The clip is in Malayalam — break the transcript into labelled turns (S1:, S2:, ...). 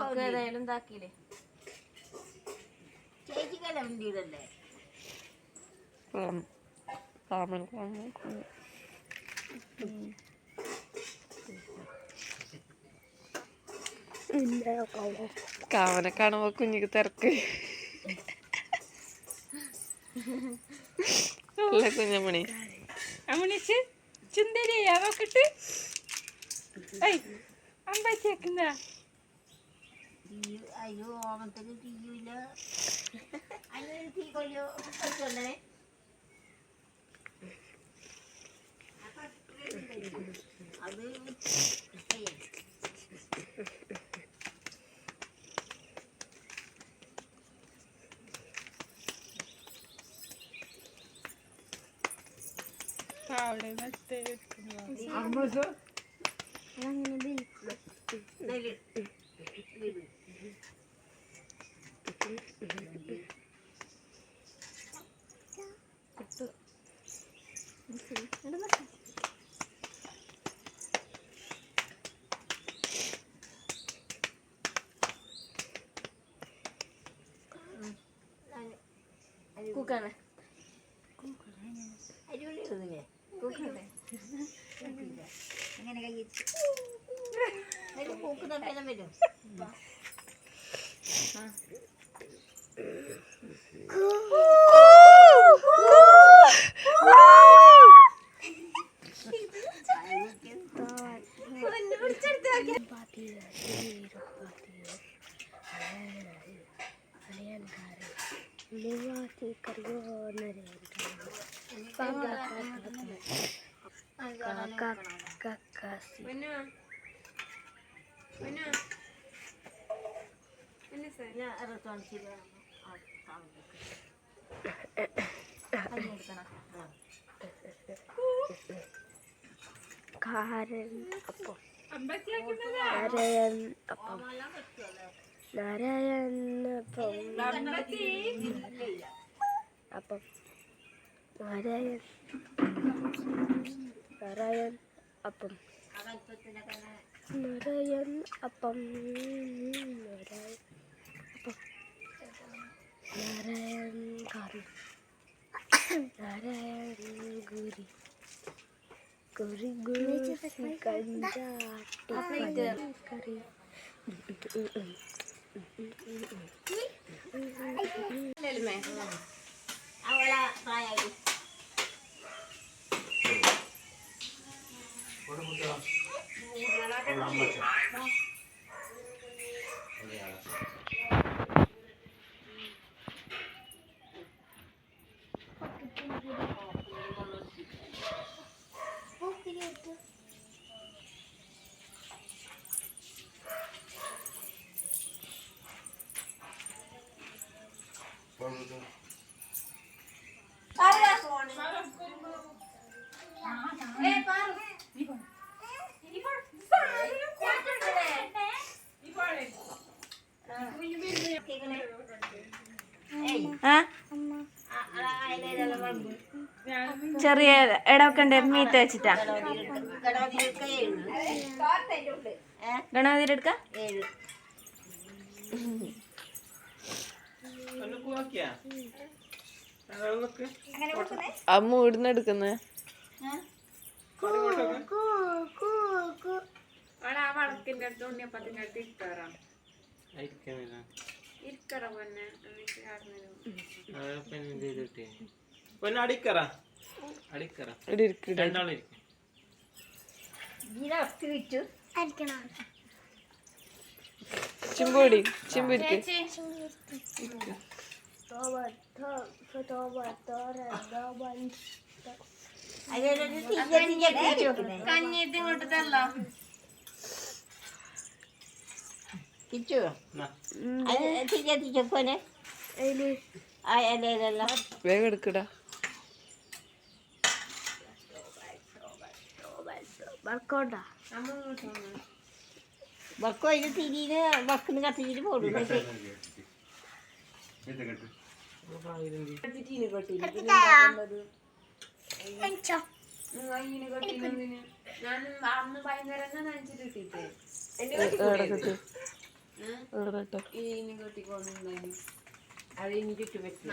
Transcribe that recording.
S1: ഒക്കെ ഏതായാലും ഇതാക്കിയില്ലേ?
S2: ചേച്ചിക്കല്ല വീടല്ലേ
S3: കാമൻ കാമൻ കാമനെ കാണുമ്പോ കുഞ്ഞിക്ക് തിരക്ക്. അല്ല Kunjammani? അമ്മണിച്ച് ചിന്തരി Ay! Ang
S2: batik na! Ayo, ang tagal di yu na.
S3: Ano yung
S2: tiko yu?
S1: Ito
S2: na Paolo,
S1: non stai... Armoso?
S2: അങ്ങനെ കൈയിട്ട് അതിൽ പൂക്കുന്ന ഭേദം വരും ഞാൻ ഇറക്കാൻ ശരിയാണ് ആ.
S1: കൊടുക്കണം
S4: കാരൻ അപ്പം നാരായൺ അപ്പം നാരായൺ അപ്പം അപ്പം നാരായൺ നാരായൺ അപ്പം. നാരായൺ അപ്പം. നാരായൺ അപ്പം നാരായൺ കറി നാരായൺ ഗുരി. ഗുരി ഗുരി കഞ്ചാട്ടി. കറി
S2: അവളെ പ്രായമായി.
S1: Vamos
S2: lá.
S1: ചെറിയ ഇടമൊക്കെ ഉണ്ട് മീത്ത വെച്ചിട്ടാ. ഗണപതി എടുക്ക
S3: അമ്മ ഇവിടുന്ന് എടുക്കുന്നേ?
S1: ആ വളക്കിന്റെ അടുത്ത് ഉണ്ണിയപ്പത്തിന്റെ അടുത്ത് ഇരിക്കാറാം. ഇരിക്കറ പൊന്നെ
S5: പിന്നെ അടിക്കറ. അടിക്കറ.
S3: ഇവിടെ ഇരിക്കട്ടെ
S5: രണ്ടാളും ഇരിക്കും.
S2: ഇതിനെ ഒത്തി വിറ്റു
S3: ചിമ്പൊടി ചിമ്പിരിക്ക്
S1: കഞ്ഞിട്ട് ഇങ്ങോട്ട് തരല്ലോ
S2: കിച്ചു അത് തീയ കൊനെ
S3: വേഗം എടുക്കടാ
S4: വർക്കൗട്ടാ.
S2: വർക്ക് അതിന് തിരിയിൽ വക്കിന് കത്തിച്ചിട്ട്
S6: പോകും അത് എനിക്ക് ചുറ്റും വെച്ചു